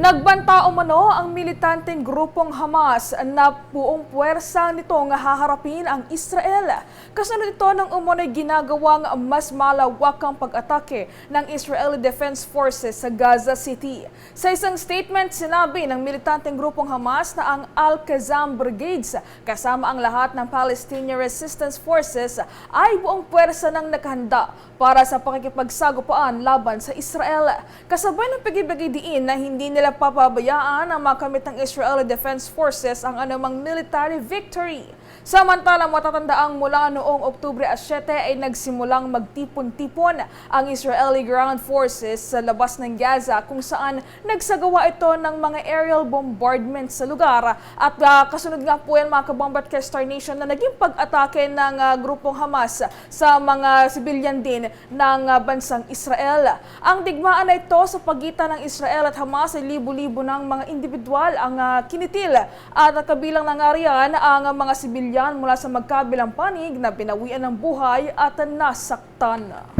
Nagbanta umano ang militanteng grupong Hamas na buong puwersa nitong haharapin ang Israel. Kasunod ito ng umano'y ginagawang mas malawakang pag-atake ng Israeli Defense Forces sa Gaza City. Sa isang statement, sinabi ng militanteng grupong Hamas na ang Al-Qassam Brigades kasama ang lahat ng Palestinian Resistance Forces ay buong puwersa ng nakahanda para sa pakikipagsagupaan laban sa Israel. Kasabay ng pagibigay diin na hindi nila papabayaan ang makamit ng Israeli Defense Forces ang anumang military victory. Samantalang matatandaang mula noong Oktubre 7 ay nagsimulang magtipon-tipon ang Israeli ground forces sa labas ng Gaza kung saan nagsagawa ito ng mga aerial bombardment sa lugar at ah, kasunod nga po yan mga kabombat kay Star Nation na naging pag-atake ng ah, grupong Hamas sa mga sibilyan din ng ah, bansang Israel. Ang digmaan na ito sa pagitan ng Israel at Hamas ay libo-libo ng mga individual ang ah, kinitil at kabilang na nga riyan ang mga sibilyan mula sa magkabilang panig na binawian ng buhay at nasaktan.